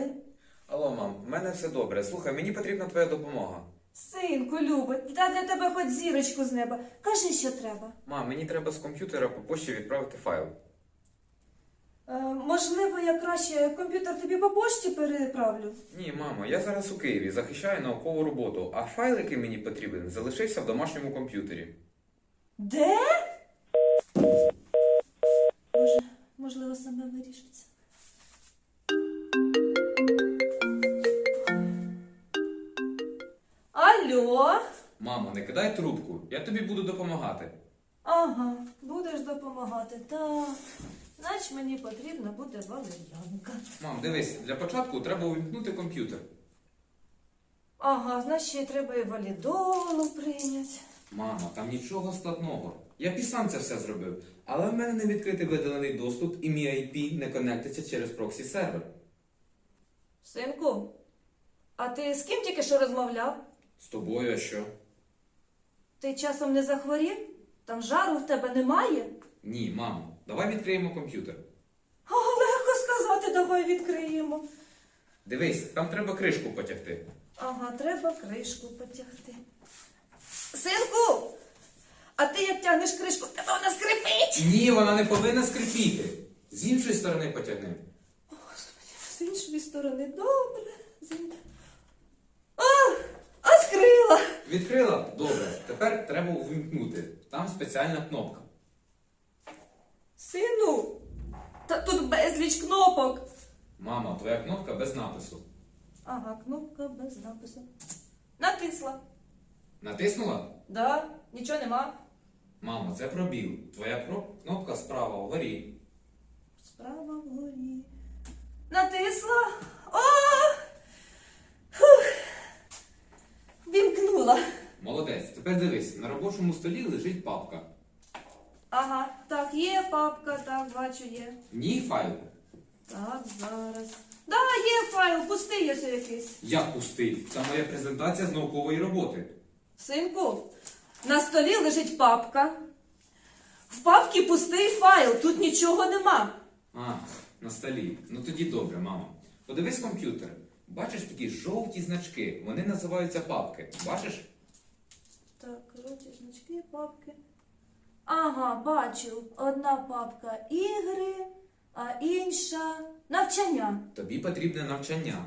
тебе? Алло, мам, в мене все добре. Слухай, мені потрібна твоя допомога. Синку, любий, та для тебе хоч зірочку з неба. Кажи, що треба. Мам, мені треба з комп'ютера по пошті відправити файл. Е, можливо, я краще комп'ютер тобі по пошті переправлю. Ні, мамо, я зараз у Києві захищаю наукову роботу, а файл, який мені потрібен, залишився в домашньому комп'ютері. Де? Може, можливо, саме вирішиться. Алло? Мамо, не кидай трубку, я тобі буду допомагати. Ага, будеш допомагати. Так. Значить, мені потрібна буде валер'янка. Мам, дивись, для початку треба увімкнути комп'ютер. Ага, значить, ще й треба і валідолу прийняти. Мамо, там нічого складного. Я і сам це все зробив. Але в мене не відкритий видалений доступ і мій IP не конектиться через проксі сервер. Синку, а ти з ким тільки що розмовляв? З тобою а що? Ти часом не захворів? Там жару в тебе немає? Ні, мамо, давай відкриємо комп'ютер. О, легко сказати, давай відкриємо. Дивись, там треба кришку потягти. Ага, треба кришку потягти. Синку! А ти як тягнеш кришку, тебе вона скрипить! Ні, вона не повинна скрипіти. З іншої сторони потягни. З іншої сторони, добре. З ін- А, відкрила! Добре. Тепер треба увімкнути. Там спеціальна кнопка. Сину, та тут безліч кнопок. Мама, твоя кнопка без напису. Ага, кнопка без напису. Натисла. Натиснула? Да, нічого нема. Мамо, це пробіл. Твоя кроп- кнопка справа вгорі. Справа вгорі. Натисла. О! Вімкнула. Молодець. Тепер дивись, на робочому столі лежить папка. Ага, так, є папка, так, бачу, є. В ній файл. Так, зараз. Да, є файл, пустий є якийсь. Як пустий? Це моя презентація з наукової роботи. Синку, на столі лежить папка. В папці пустий файл, тут нічого нема. А, на столі. Ну тоді добре, мамо. Подивись комп'ютер. Бачиш такі жовті значки. Вони називаються папки. Бачиш? Так, жовті значки, папки. Ага, бачу. Одна папка ігри, а інша навчання. Тобі потрібне навчання.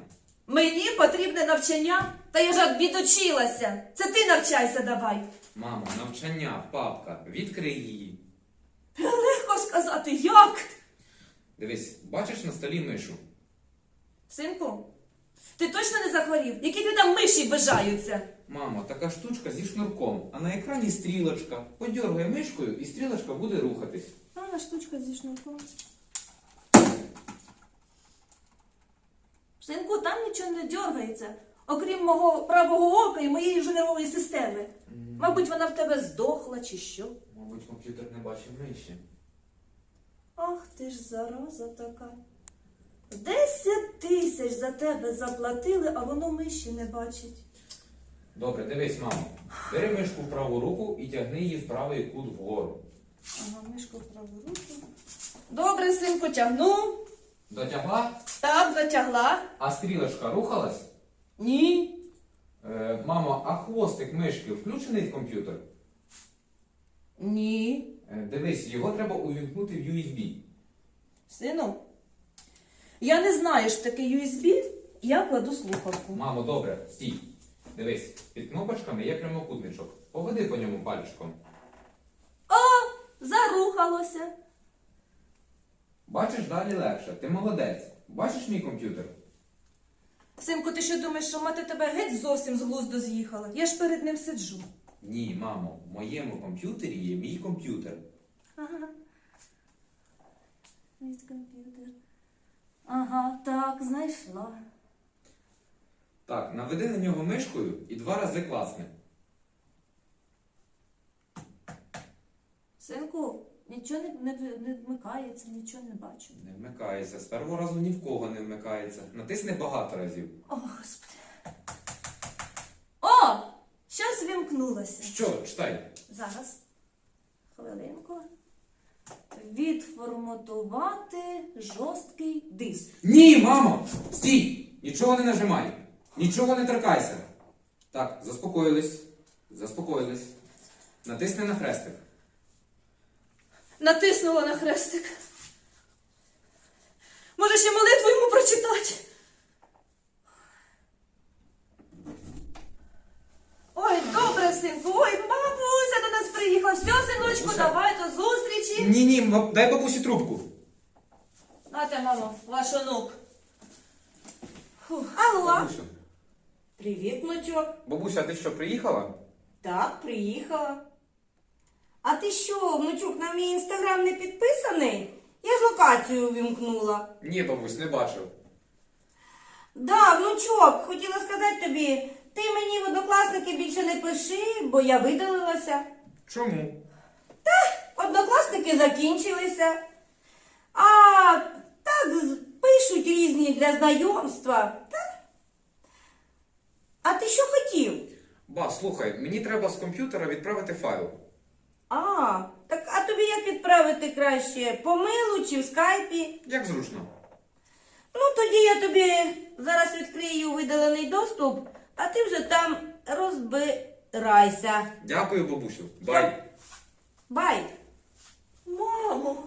Мені потрібне навчання, та я ж відучилася. Це ти навчайся давай. Мамо, навчання, папка, відкрий її. Легко сказати, як? Дивись, бачиш на столі мишу. Синку, ти точно не захворів? Які ти там миші бажаються? Мамо, така штучка зі шнурком, а на екрані стрілочка. Подьоргай мишкою і стрілочка буде рухатись. А, штучка зі шнурком. Синку, там нічого не дергається, окрім мого правого ока і моєї вже нервової системи. Мабуть, вона в тебе здохла чи що. Мабуть, комп'ютер не бачив миші. Ах ти ж зараза така. Десять тисяч за тебе заплатили, а воно миші не бачить. Добре, дивись, мамо. Бери мишку в праву руку і тягни її в правий кут вгору. Ага, мишку в праву руку. Добре, синку, тягну. Дотягла, Так, дотягла. а стрілочка рухалась. Ні. Е, мамо, а хвостик мишки включений в комп'ютер? Ні. Е, дивись, його треба увімкнути в USB. Сину, я не знаю, що таке USB, я кладу слухавку. Мамо, добре, стій. Дивись, під кнопочками є прямокутничок. Поведи по ньому пальчиком. О, зарухалося. Бачиш, далі легше. Ти молодець. Бачиш мій комп'ютер? Синку, ти що думаєш, що мати тебе геть зовсім з глузду з'їхала? Я ж перед ним сиджу. Ні, мамо, в моєму комп'ютері є мій комп'ютер. Ага. Мій комп'ютер. Ага, так, знайшла. Так, наведи на нього мишкою і два рази класни. Синку, нічого не, не, не вмикається, нічого не бачу. Не вмикається. З першого разу ні в кого не вмикається. Натисни багато разів. О, Господи. О! Щось вімкнулося. Що, читай. Зараз. Хвилинку. Відформатувати жорсткий диск. Ні, мамо! Стій! Нічого не нажимай! Нічого не торкайся! Так, заспокоїлись. Заспокоїлись. Натисни на хрестик. Натиснула на хрестик. Може, ще молитву йому прочитати? Ой, добре, синку. Ой, бабуся до нас приїхала. Все, синочку, Бабуся? давай. Ні, ні, баб- дай бабусі трубку. Нате, мамо, ваш онук. Фух. Алло, Бабусю. привіт, внучок. Бабуся, а ти що, приїхала? Так, приїхала. А ти що, внучок, на мій інстаграм не підписаний? Я ж локацію увімкнула. Ні, бабусь, не бачив. Да, внучок, хотіла сказати тобі, ти мені в однокласники більше не пиши, бо я видалилася. Чому? Однокласники закінчилися. А так пишуть різні для знайомства. Та? А ти що хотів? Ба, слухай, мені треба з комп'ютера відправити файл. А, так а тобі як відправити краще? По милу чи в скайпі? Як зручно? Ну, тоді я тобі зараз відкрию видалений доступ, а ти вже там розбирайся. Дякую, бабусю. Бай. Бай! Мамо,